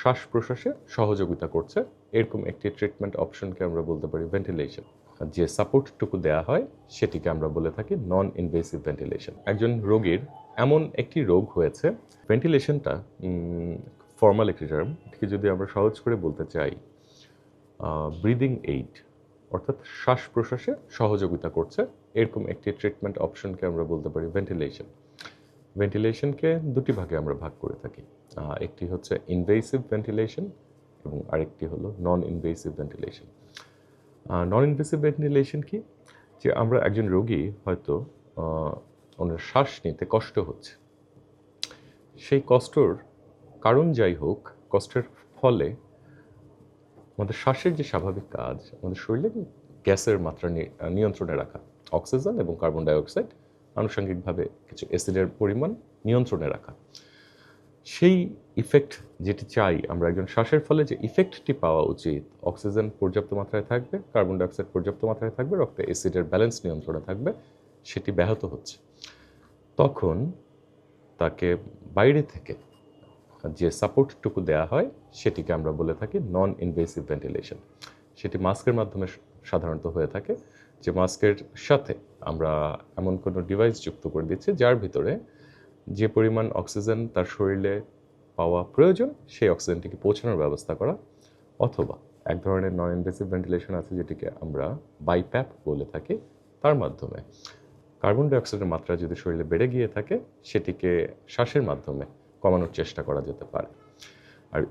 শ্বাস প্রশ্বাসে সহযোগিতা করছে। এরকম একটি ট্রিটমেন্ট অপশনকে আমরা বলতে পারি ভেন্টিলেশন যে সাপোর্টটুকু দেওয়া হয়, সেটিকে আমরা বলে থাকি নন ইনভেসিভ ভেন্টিলেশন একজন রোগীর এমন একটি রোগ হয়েছে ভেন্টিলেশনটা ফর্মাল একটি টার্ম এটিকে যদি আমরা সহজ করে বলতে চাই ব্রিদিং এইড অর্থাৎ শ্বাস প্রশ্বাসে সহযোগিতা করছে, এরকম একটি ট্রিটমেন্ট অপশনকে আমরা বলতে পারি ভেন্টিলেশন ভেন্টিলেশনকে দুটি ভাগে আমরা ভাগ করে থাকি। একটি হচ্ছে ইনভেসিভ ভেন্টিলেশন এবং আরেকটি হলো non invasive ventilation non invasive ventilation কি? যে আমরা একজন রোগী হয়তো ওনার শ্বাস নিতে কষ্ট হচ্ছে। সেই কষ্টর কারণ যাই হোক, কষ্টের ফলে আমাদের শ্বাসের যে স্বাভাবিক কাজ, আমাদের শরীরে গ্যাসের মাত্রা নিয়ন্ত্রণে রাখা, অক্সিজেন এবং কার্বন ডাইঅক্সাইড আনুষঙ্গিকভাবে কিছু অ্যাসিডের পরিমাণ নিয়ন্ত্রণে রাখা। সেই ইফেক্ট যেটি চাই আমরা একজন শ্বাসের ফলে যে ইফেক্টটি পাওয়া উচিত অক্সিজেন পর্যাপ্ত মাত্রায় থাকবে কার্বন ডাইঅক্সাইড পর্যাপ্ত মাত্রায় থাকবে, রক্তে অ্যাসিডের ব্যালেন্স নিয়ন্ত্রণে থাকবে, সেটি ব্যাহত হচ্ছে। তখন তাকে বাইরে থেকে যে সাপোর্টটুকু দেওয়া হয়, সেটিকে আমরা বলে থাকি নন ইনভেসিভ ভেন্টিলেশন সেটি মাস্কের মাধ্যমে সাধারণত হয়ে থাকে। যে মাস্কের সাথে আমরা এমন কোনো ডিভাইস যুক্ত করে দিচ্ছি, যার ভিতরে যে পরিমাণ অক্সিজেন তার শরীরে পাওয়া প্রয়োজন, সেই অক্সিজেনটিকে পৌঁছানোর ব্যবস্থা করা অথবা এক ধরনের নন ইনভেসিভ ভেন্টিলেশন আছে যেটিকে আমরা বাইপ্যাপ বলে থাকি তার মাধ্যমে। কার্বন ডাইঅক্সাইডের মাত্রা যদি শরীরে বেড়ে গিয়ে থাকে, সেটিকে শ্বাসের মাধ্যমে কমানোর চেষ্টা করা যেতে পারে। আর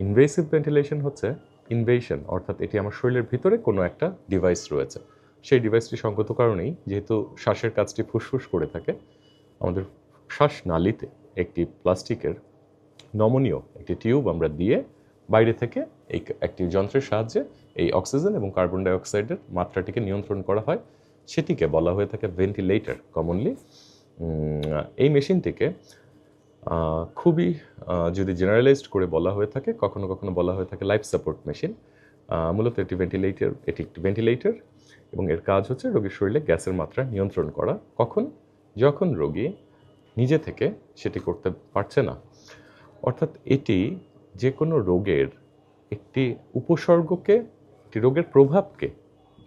ইনভেসিভ ভেন্টিলেশন হচ্ছে ইনভেশন অর্থাৎ এটি আমার শরীরের ভিতরে কোনো একটা ডিভাইস রয়েছে। সেই ডিভাইসটি সঙ্গত কারণেই, যেহেতু শ্বাসের কাজটি ফুসফুস করে থাকে, আমাদের শ্বাস নালীতে একটি প্লাস্টিকের নমনীয় একটি টিউব আমরা দিয়ে বাইরে থেকে এই একটি যন্ত্রের সাহায্যে এই অক্সিজেন এবং কার্বন ডাইঅক্সাইডের মাত্রাটিকে নিয়ন্ত্রণ করা হয়। সেটিকে বলা হয়ে থাকে ভেন্টিলেটর কমনলি এই মেশিনটিকে খুবই যদি জেনারেলাইজড করে বলা হয়ে থাকে, কখনো কখনো বলা হয়ে থাকে লাইফ সাপোর্ট মেশিন মূলত এটি ভেন্টিলেটর এটি একটি ভেন্টিলেটর এবং এর কাজ হচ্ছে রোগীর শরীরে গ্যাসের মাত্রা নিয়ন্ত্রণ করা। কখন? যখন রোগী নিজে থেকে সেটি করতে পারছে না। অর্থাৎ এটি যে কোনো রোগের একটি উপসর্গকে, একটি রোগের প্রভাবকে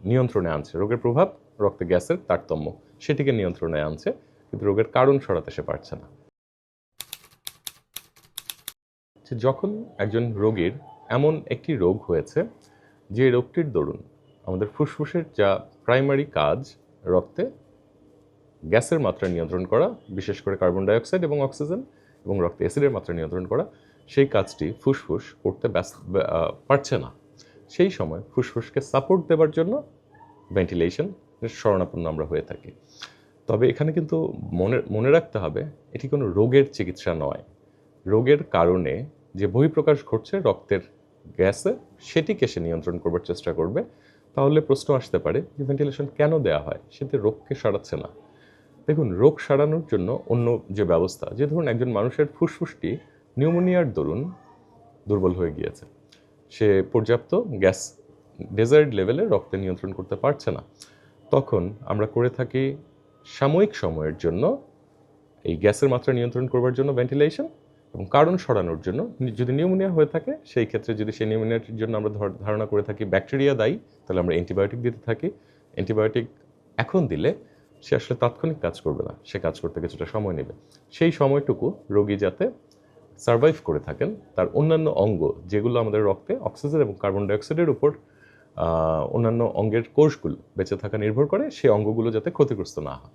নিয়ন্ত্রণে আনছে। রোগের প্রভাব রক্তে গ্যাসের তারতম্য, সেটিকে নিয়ন্ত্রণে আনছে, কিন্তু রোগের কারণ সরাতে সে পারছে না। যখন একজন রোগীর এমন একটি রোগ হয়েছে, যে রোগটির দরুন আমাদের ফুসফুসের যা প্রাইমারি কাজ রক্তে গ্যাসের মাত্রা নিয়ন্ত্রণ করা, বিশেষ করে কার্বন ডাইঅক্সাইড এবং অক্সিজেন এবং রক্তে অ্যাসিডের মাত্রা নিয়ন্ত্রণ করা, সেই কাজটি ফুসফুস করতে ব্যস্ত পারছে না। সেই সময় ফুসফুসকে সাপোর্ট দেওয়ার জন্য ভেন্টিলেশন শরণাপন্ন আমরা হয়ে থাকি। তবে এখানে কিন্তু মনে মনে রাখতে হবে, এটি কোনো রোগের চিকিৎসা নয়। রোগের কারণে যে বহিঃপ্রকাশ ঘটছে রক্তের গ্যাসে, সেটিকে সে নিয়ন্ত্রণ করবার চেষ্টা করবে। তাহলে প্রশ্ন আসতে পারে যে ভেন্টিলেশন কেন দেওয়া হয়? সেটি রোগকে সারাচ্ছে না। দেখুন, রোগ সারানোর জন্য অন্য যে ব্যবস্থা, যে ধরুন একজন মানুষের ফুসফুসটি নিউমোনিয়ার দরুন দুর্বল হয়ে গিয়েছে। সে পর্যাপ্ত গ্যাস ডেজার্ট লেভেলে রক্তে নিয়ন্ত্রণ করতে পারছে না। তখন আমরা করে থাকি সাময়িক সময়ের জন্য এই গ্যাসের মাত্রা নিয়ন্ত্রণ করবার জন্য ভেন্টিলেশন এবং কারণ সরানোর জন্য। যদি নিউমোনিয়া হয়ে থাকে, সেই ক্ষেত্রে যদি সেই নিউমোনিয়ার জন্য আমরা ধর- ধারণা করে থাকি ব্যাকটেরিয়া দায়ী, তাহলে আমরা অ্যান্টিবায়োটিক দিতে থাকি। অ্যান্টিবায়োটিক এখন দিলে সে আসলে তাৎক্ষণিক কাজ করবে না, সে কাজ করতে কিছুটা সময় নেবে। সেই সময়টুকু রোগী যাতে সার্ভাইভ করে থাকেন, তার অন্যান্য অঙ্গ যেগুলো আমাদের রক্তে অক্সিজেন এবং কার্বন ডাইঅক্সাইডের উপর অন্যান্য অঙ্গের কোষগুলো বেঁচে থাকা নির্ভর করে, সেই অঙ্গগুলো যাতে ক্ষতিগ্রস্ত না হয়।